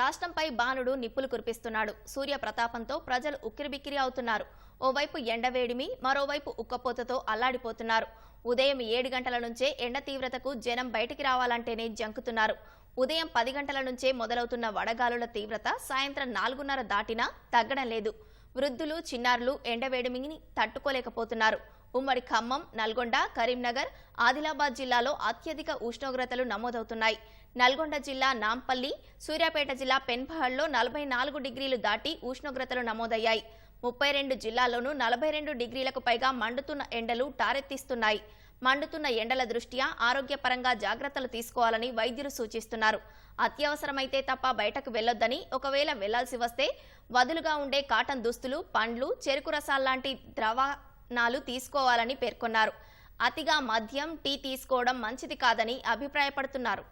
రాష్ట్రంపై బాణుడు నిప్పులు కురిపిస్తున్నాడు. సూర్య ప్రతాపంతో ప్రజలు ఉక్కిరిబిక్కిరి అవుతున్నారు. ఓవైపు ఎండవేడిమి మరోవైపు ఉక్కపోతతో అల్లాడిపోతున్నారు. ఉదయం ఏడు గంటల నుంచే ఎండ తీవ్రతకు జనం బయటికి రావాలంటేనే జంకుతున్నారు. ఉదయం పది గంటల నుంచే మొదలవుతున్న వడగాలుల తీవ్రత సాయంత్రం నాలుగున్నర దాటినా తగ్గడం లేదు. వృద్ధులు చిన్నారులు ఎండవేడిమిని తట్టుకోలేకపోతున్నారు. ఉమ్మడి ఖమ్మం నల్గొండ కరీంనగర్ ఆదిలాబాద్ జిల్లాలో అత్యధిక ఉష్ణోగ్రతలు నమోదవుతున్నాయి. నల్గొండ జిల్లా నాంపల్లి సూర్యాపేట జిల్లా పెన్పహల్లో నలభై నాలుగు డిగ్రీలు దాటి ఉష్ణోగ్రతలు నమోదయ్యాయి. ముప్పై రెండు జిల్లాల్లోనూ నలభై రెండు డిగ్రీలకు పైగా మండుతున్న ఎండలు టారెత్తిస్తున్నాయి. మండుతున్న ఎండల దృష్ట్యా ఆరోగ్యపరంగా జాగ్రత్తలు తీసుకోవాలని వైద్యులు సూచిస్తున్నారు. అత్యవసరమైతే తప్ప బయటకు వెళ్ళొద్దని ఒకవేళ వెళ్ళాల్సి వస్తే వదులుగా ఉండే కాటన్ దుస్తులు పండ్లు చెరుకు రసాల్లాంటి ద్రవణాలు తీసుకోవాలని పేర్కొన్నారు. అతిగా మద్యం టీ తీసుకోవడం మంచిది కాదని అభిప్రాయపడుతున్నారు.